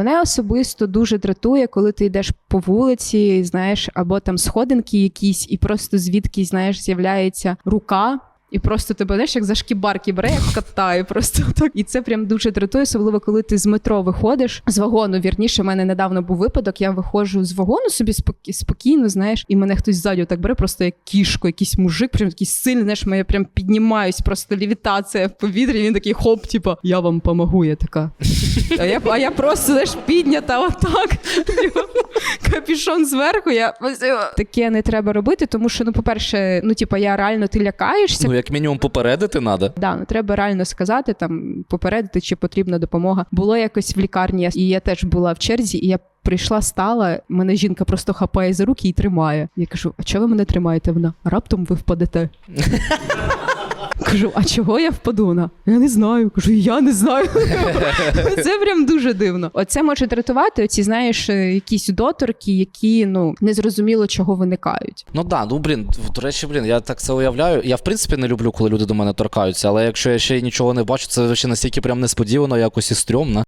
Мене особисто дуже дратує, коли ти йдеш по вулиці, знаєш, або там сходинки якісь, і просто звідки, знаєш, з'являється рука. І просто тебе знаєш, як за шкібарки бере, як кота, і просто так. І це прям дуже дратує, особливо коли ти з метро виходиш з вагону. Вірніше, в мене недавно був випадок. Я виходжу з вагону собі спокі- спокійно, знаєш, і мене хтось ззаду так бере, просто як кішку, якийсь мужик, прям такий сильний, знаєш, я прям піднімаюсь, просто лівітація в повітрі. Він такий хоп, типа, я вам помогу. Я така. А я, а я просто знаєш, піднята отак. Капішон зверху. Я таке не треба робити, тому що, ну, по-перше, ну, типа, я реально ти лякаєшся. Ну, як мінімум, попередити треба. Да, ну треба реально сказати, там попередити, чи потрібна допомога. Було якось в лікарні, і я теж була в черзі, і я прийшла, стала. Мене жінка просто хапає за руки і тримає. Я кажу: а чого ви мене тримаєте? Вона раптом ви впадете. Кажу, а чого я впаду? на? я не знаю. Кажу, я не знаю. Це прям дуже дивно. Оце може дратувати. Оці, знаєш, е, якісь доторки, які ну незрозуміло чого виникають. Ну да, ну блін, до речі, блін, я так це уявляю. Я в принципі не люблю, коли люди до мене торкаються, але якщо я ще й нічого не бачу, це ще настільки прям несподівано, якось і стрьомно.